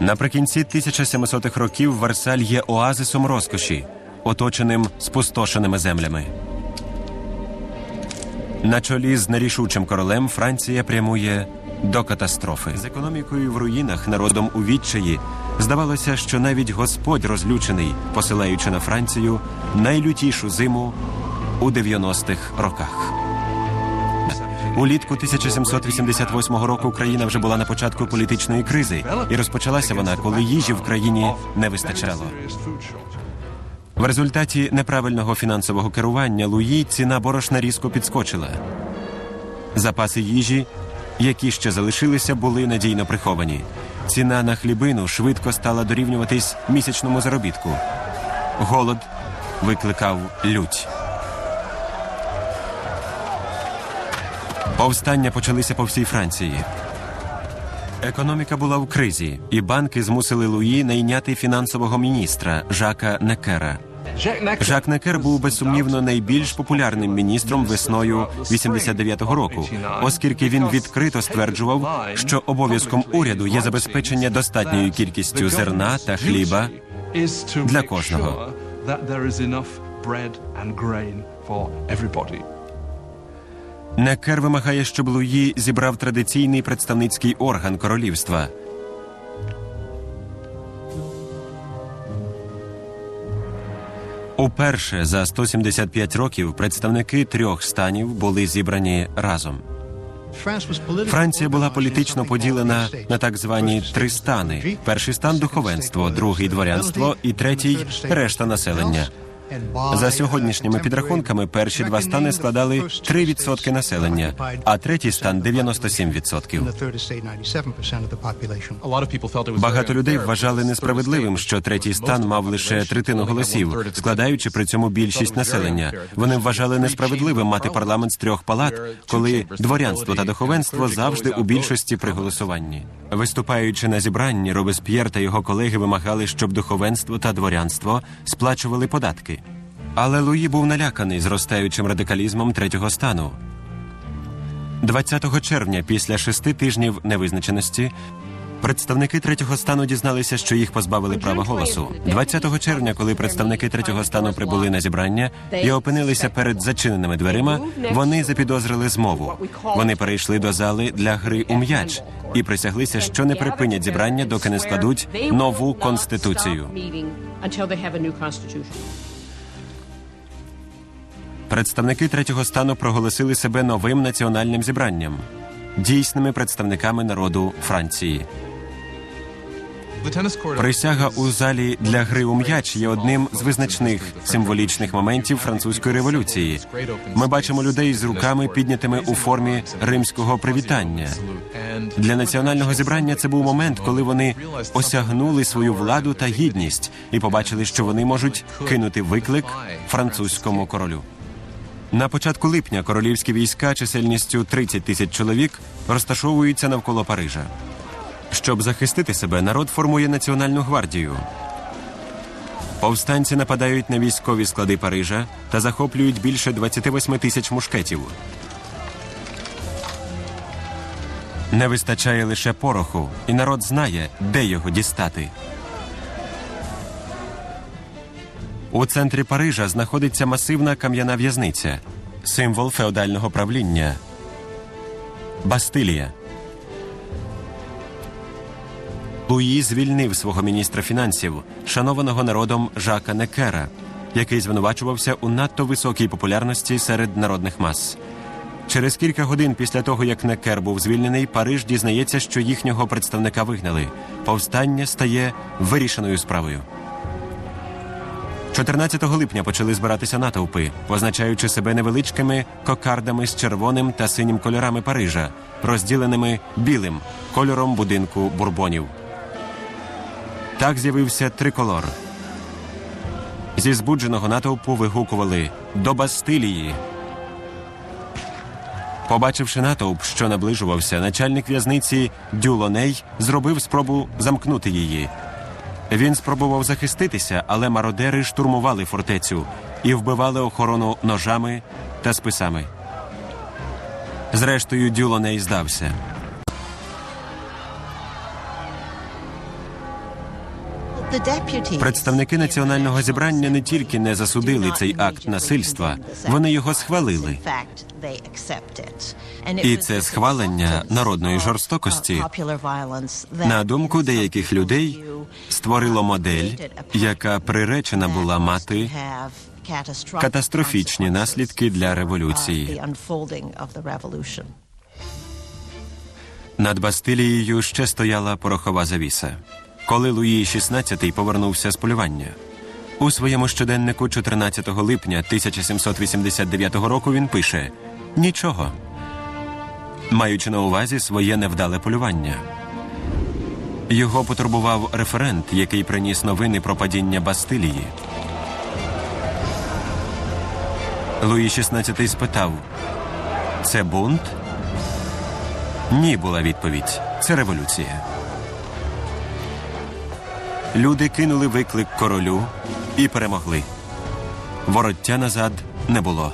Наприкінці 1700-х років Версаль є оазисом розкоші, оточеним спустошеними землями. На чолі з нерішучим королем Франція прямує до катастрофи. З економікою в руїнах, народом у відчаї, здавалося, що навіть Господь розлючений, посилаючи на Францію найлютішу зиму у 90-х роках. Улітку 1788 року країна вже була на початку політичної кризи, і розпочалася вона, коли їжі в країні не вистачало. В результаті неправильного фінансового керування Луї ціна борошна різко підскочила. Запаси їжі, які ще залишилися, були надійно приховані. Ціна на хлібину швидко стала дорівнюватись місячному заробітку. Голод викликав лють. Повстання почалися по всій Франції. Економіка була в кризі, і банки змусили Луї найняти фінансового міністра Жака Некера. Жак Некер був безсумнівно найбільш популярним міністром весною 89-го року, оскільки він відкрито стверджував, що обов'язком уряду є забезпечення достатньою кількістю зерна та хліба для кожного. Некер вимагає, щоб Луї зібрав традиційний представницький орган королівства. Уперше за 175 років представники трьох станів були зібрані разом. Франція була політично поділена на так звані три стани: перший стан духовенство, другий дворянство і третій решта населення. За сьогоднішніми підрахунками, перші два стани складали 3% населення, а третій стан 97%. Багато людей вважали несправедливим, що третій стан мав лише третину голосів, складаючи при цьому більшість населення. Вони вважали несправедливим мати парламент з трьох палат, коли дворянство та духовенство завжди у більшості при голосуванні. Виступаючи на зібранні, Робесп'єр та його колеги вимагали, щоб духовенство та дворянство сплачували податки. Але Луї був наляканий зростаючим радикалізмом третього стану. 20 червня, після шести тижнів невизначеності, представники третього стану дізналися, що їх позбавили права голосу. 20 червня, коли представники третього стану прибули на зібрання і опинилися перед зачиненими дверима, вони запідозрили змову. Вони перейшли до зали для гри у м'яч і присяглися, що не припинять зібрання, доки не складуть нову конституцію. Представники третього стану проголосили себе новим національним зібранням, дійсними представниками народу Франції. Присяга у залі для гри у м'яч є одним з визначних символічних моментів французької революції. Ми бачимо людей з руками піднятими у формі римського привітання. Для національного зібрання це був момент, коли вони осягнули свою владу та гідність і побачили, що вони можуть кинути виклик французькому королю. На початку липня королівські війська чисельністю 30 тисяч чоловік розташовуються навколо Парижа. Щоб захистити себе, народ формує національну гвардію. Повстанці нападають на військові склади Парижа та захоплюють більше 28 тисяч мушкетів. Не вистачає лише пороху, і народ знає, де його дістати. У центрі Парижа знаходиться масивна кам'яна в'язниця, символ феодального правління. Бастилія. Луї звільнив свого міністра фінансів, шанованого народом Жака Некера, який звинувачувався у надто високій популярності серед народних мас. Через кілька годин після того, як Некер був звільнений, Париж дізнається, що їхнього представника вигнали. Повстання стає вирішеною справою. 14 липня почали збиратися натовпи, позначаючи себе невеличкими кокардами з червоним та синім кольорами Парижа, розділеними білим кольором будинку бурбонів. Так з'явився триколор. Зі збудженого натовпу вигукували до Бастилії. Побачивши натовп, що наближувався, начальник в'язниці Дюлоней зробив спробу замкнути її. Він спробував захиститися, але мародери штурмували фортецю і вбивали охорону ножами та списами. Зрештою, Дюлоней здався. Представники національного зібрання не тільки не засудили цей акт насильства, вони його схвалили. І це схвалення народної жорстокості, На думку деяких людей, створило модель, яка приречена була мати катастрофічні наслідки для революції. Над Бастилією ще стояла порохова завіса. Коли Луї XVI повернувся з полювання. У своєму щоденнику 14 липня 1789 року він пише Нічого, маючи на увазі своє невдале полювання. Його потурбував референт, який приніс новини про падіння Бастилії. Луї XVI спитав: Це бунт? Ні, була відповідь. Це революція. Люди кинули виклик королю і перемогли. Вороття назад не було.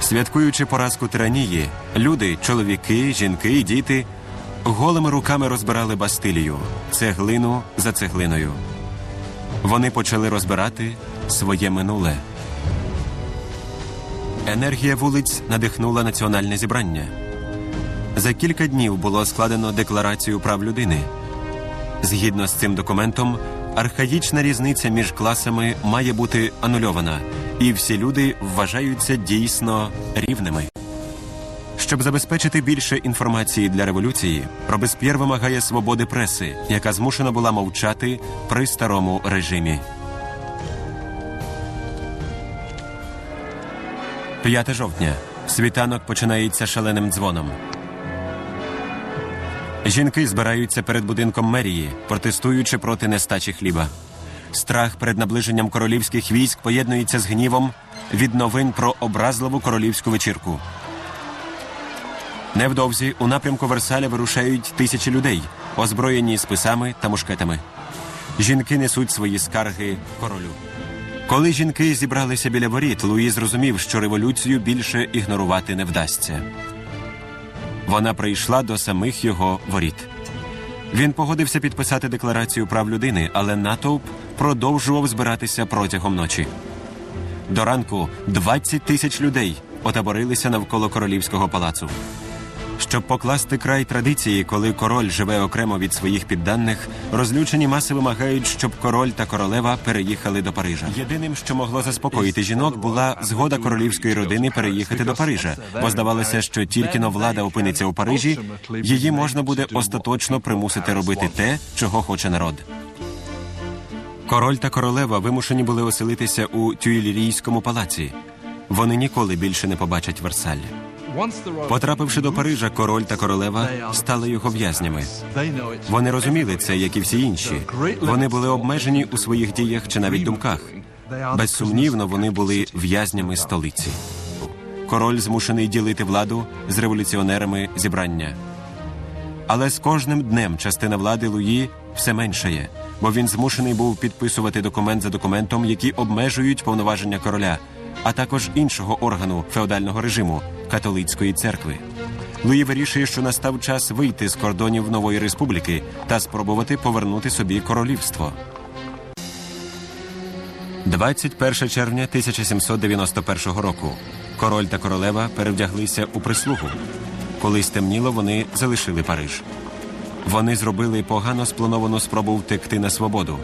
Святкуючи поразку тиранії, люди, чоловіки, жінки і діти голими руками розбирали Бастилію, цеглину за цеглиною. Вони почали розбирати своє минуле. Енергія вулиць надихнула національне зібрання. За кілька днів було складено декларацію прав людини. Згідно з цим документом, архаїчна різниця між класами має бути анульована, і всі люди вважаються дійсно рівними. Щоб забезпечити більше інформації для революції, Робесп'єр вимагає свободи преси, яка змушена була мовчати при старому режимі. 5 жовтня. Світанок починається шаленим дзвоном. Жінки збираються перед будинком мерії, протестуючи проти нестачі хліба. Страх перед наближенням королівських військ поєднується з гнівом від новин про образливу королівську вечірку. Невдовзі у напрямку Версаля вирушають тисячі людей, озброєні списами та мушкетами. Жінки несуть свої скарги королю. Коли жінки зібралися біля воріт, Луї зрозумів, що революцію більше ігнорувати не вдасться. Вона прийшла до самих його воріт. Він погодився підписати декларацію прав людини, але натовп продовжував збиратися протягом ночі. До ранку 20 тисяч людей отаборилися навколо королівського палацу. Щоб покласти край традиції, коли король живе окремо від своїх підданих, розлючені маси вимагають, щоб король та королева переїхали до Парижа. Єдиним, що могло заспокоїти жінок, була згода королівської родини переїхати до Парижа, бо здавалося, що тільки но влада опиниться у Парижі, її можна буде остаточно примусити робити те, чого хоче народ. Король та королева вимушені були оселитися у Тюйлерійському палаці. Вони ніколи більше не побачать Версаль. Потрапивши до Парижа, король та королева стали його в'язнями. Вони розуміли це, як і всі інші. Вони були обмежені у своїх діях чи навіть думках. Безсумнівно, вони були в'язнями столиці. Король змушений ділити владу з революціонерами зібрання. Але з кожним днем частина влади Луї все меншає, бо він змушений був підписувати документ за документом, які обмежують повноваження короля, а також іншого органу феодального режиму католицької церкви. Луї вирішує, що настав час вийти з кордонів нової республіки та спробувати повернути собі королівство. 21 червня 1791 року. Король та королева перевдяглися у прислугу. Коли стемніло, вони залишили Париж. Вони зробили погано сплановану спробу втекти на свободу.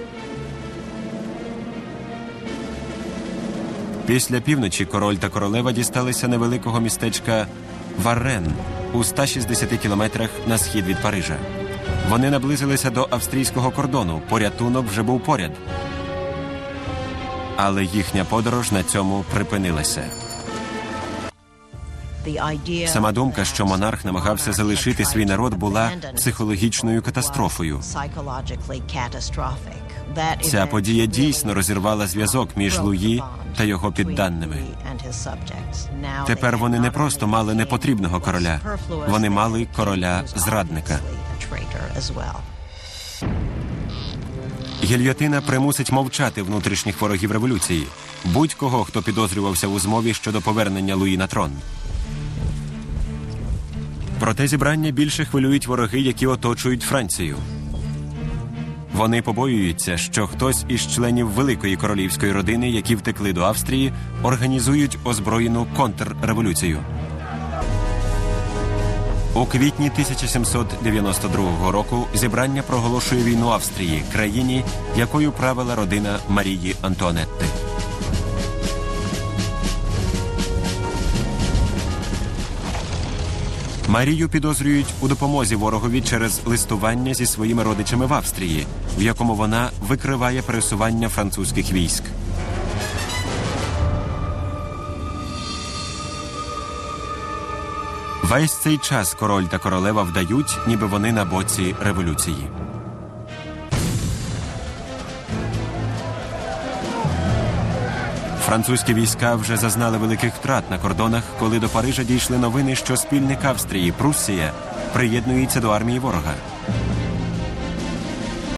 Після півночі король та королева дісталися невеликого містечка Варрен у 160 кілометрах на схід від Парижа. Вони наблизилися до австрійського кордону. Порятунок вже був поряд. Але їхня подорож на цьому припинилася. Сама думка, що монарх намагався залишити свій народ, була психологічною катастрофою. Ця подія дійсно розірвала зв'язок між Луї та його підданими. Тепер вони не просто мали непотрібного короля, вони мали короля зрадника. Гільйотина примусить мовчати внутрішніх ворогів революції, будь-кого, хто підозрювався у змові щодо повернення Луї на трон. Проте зібрання більше хвилюють вороги, які оточують Францію. Вони побоюються, що хтось із членів великої королівської родини, які втекли до Австрії, організують озброєну контрреволюцію. У квітні 1792 року зібрання проголошує війну Австрії, країні, якою правила родина Марії Антуанетти. Марію підозрюють у допомозі ворогові через листування зі своїми родичами в Австрії, в якому вона викриває пересування французьких військ. Весь цей час король та королева вдають, ніби вони на боці революції. Французькі війська вже зазнали великих втрат на кордонах, коли до Парижа дійшли новини, що спільник Австрії Пруссія приєднується до армії ворога.